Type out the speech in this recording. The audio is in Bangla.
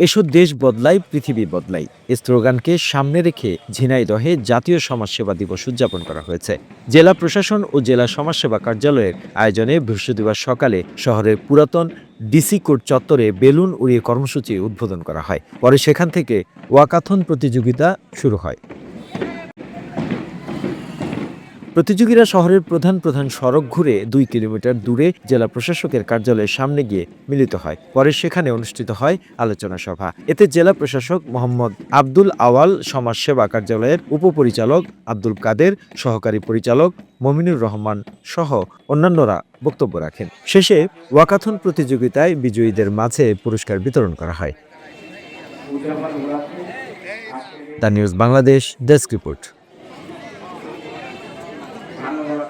এসব দেশ বদলাই, পৃথিবী বদলাই। এই স্লোগানকে সামনে রেখে ঝিনাইদহে জাতীয় সমাজসেবা দিবস উদযাপন করা হয়েছে। জেলা প্রশাসন ও জেলা সমাজসেবা কার্যালয়ের আয়োজনে বৃহস্পতিবার সকালে শহরের পুরাতন ডিসি কোর্ট চত্বরে বেলুন উড়িয়ে কর্মসূচি উদ্বোধন করা হয়। পরে সেখান থেকে ওয়াকাথন প্রতিযোগিতা শুরু হয়। প্রতিযোগীরা শহরের প্রধান প্রধান সড়ক ঘুরে দুই কিলোমিটার দূরে জেলা প্রশাসকের কার্যালয়ের সামনে গিয়ে মিলিত হয়। পরে সেখানে অনুষ্ঠিত হয় আলোচনা সভা। এতে জেলা প্রশাসক মোহাম্মদ আব্দুল আওয়াল সমাজ সেবা কার্যালয়ের উপপরিচালক আব্দুল কাদের, সহকারী পরিচালক মমিনুর রহমান সহ অন্যান্যরা বক্তব্য রাখেন। শেষে ওয়াকাথন প্রতিযোগিতায় বিজয়ীদের মাঝে পুরস্কার বিতরণ করা হয়। The news Bangladesh desk report. আমরা